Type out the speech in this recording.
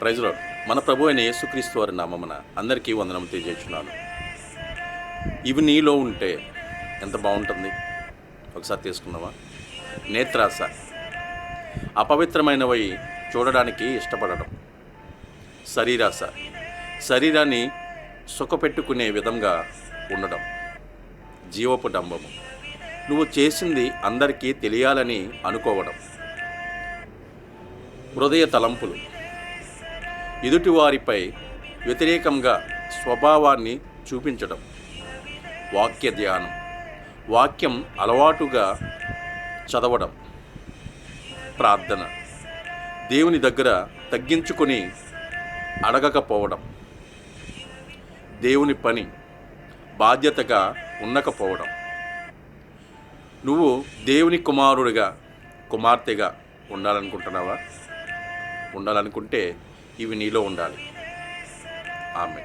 ప్రైజ్లో మన ప్రభు అయిన యేసుక్రీస్తు వారి నామమున అందరికీ వందనం తెలియజేస్తున్నాను. ఇవి నీలో ఉంటే ఎంత బాగుంటుంది? ఒకసారి తీసుకున్నావా నేత్రాస. అపవిత్రమైనవి చూడడానికి ఇష్టపడడం శరీరాస. శరీరాన్ని సుఖపెట్టుకునే విధంగా ఉండడం జీవపు డంబము. నువ్వు చేసింది అందరికీ తెలియాలని అనుకోవడం. హృదయ తలంపులు. ఎదుటివారిపై వ్యతిరేకంగా స్వభావాన్ని చూపించడం వాక్య ధ్యానం. వాక్యం అలవాటుగా చదవడం. ప్రార్థన. దేవుని దగ్గర తగ్గించుకొని అడగకపోవడం. దేవుని పని బాధ్యతగా ఉండకపోవడం నువ్వు దేవుని కుమారుడిగా కుమార్తెగా ఉండాలనుకుంటున్నావా? ఉండాలనుకుంటే ఇవి నీలో ఉండాలి. ఆమె